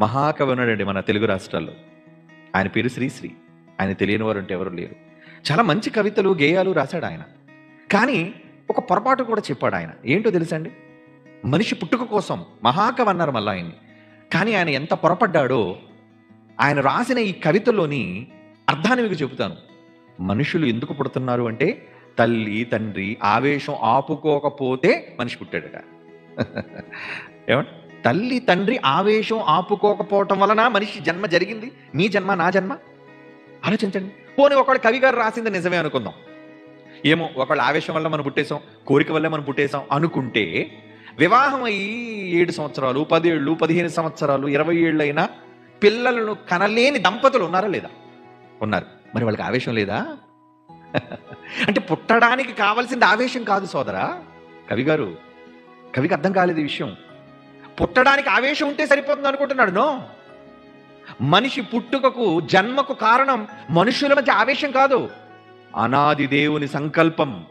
మహాకవి ఉన్నాడండి మన తెలుగు రాష్ట్రాల్లో. ఆయన పేరు శ్రీశ్రీ. ఆయన తెలియని వారు అంటే ఎవరు లేరు. చాలా మంచి కవితలు గేయాలు రాశాడు ఆయన. కానీ ఒక పొరపాటు కూడా చెప్పాడు ఆయన. ఏంటో తెలుసండి? మనిషి పుట్టుక కోసం మహాకవి అన్నారు మళ్ళీ ఆయన్ని. కానీ ఆయన ఎంత పొరపడ్డాడో ఆయన రాసిన ఈ కవితలోని అర్థాన్ని మీకు చెబుతాను. మనుషులు ఎందుకు పుడుతున్నారు అంటే తల్లి తండ్రి ఆవేశం ఆపుకోకపోతే మనిషి పుట్టాడట. ఏమంట తల్లి తండ్రి ఆవేశం ఆపుకోకపోవటం వలన మనిషి జన్మ జరిగింది? మీ జన్మ నా జన్మ? ఆలోచించండి. పోనీ ఒకళ్ళు కవి గారు రాసింది నిజమే అనుకుందాం. ఏమో ఒకళ్ళ ఆవేశం వల్ల మనం పుట్టేశాం కోరిక వల్ల మనం పుట్టేశాం అనుకుంటే వివాహం అయ్యి ఏడు సంవత్సరాలు పదేళ్ళు పదిహేను సంవత్సరాలు ఇరవై ఏళ్ళైనా పిల్లలను కనలేని దంపతులు ఉన్నారా లేదా? ఉన్నారు. మరి వాళ్ళకి ఆవేశం లేదా? అంటే పుట్టడానికి కావాల్సింది ఆవేశం కాదు సోదరా. కవి గారు కవికి అర్థం కాలేదు ఈ విషయం. పుట్టడానికి ఆవేశం ఉంటే సరిపోతుంది అనుకుంటున్నాడు నో. మనిషి పుట్టుకకు జన్మకు కారణం మనుషుల మధ్య ఆవేశం కాదు. అనాది దేవుని సంకల్పం.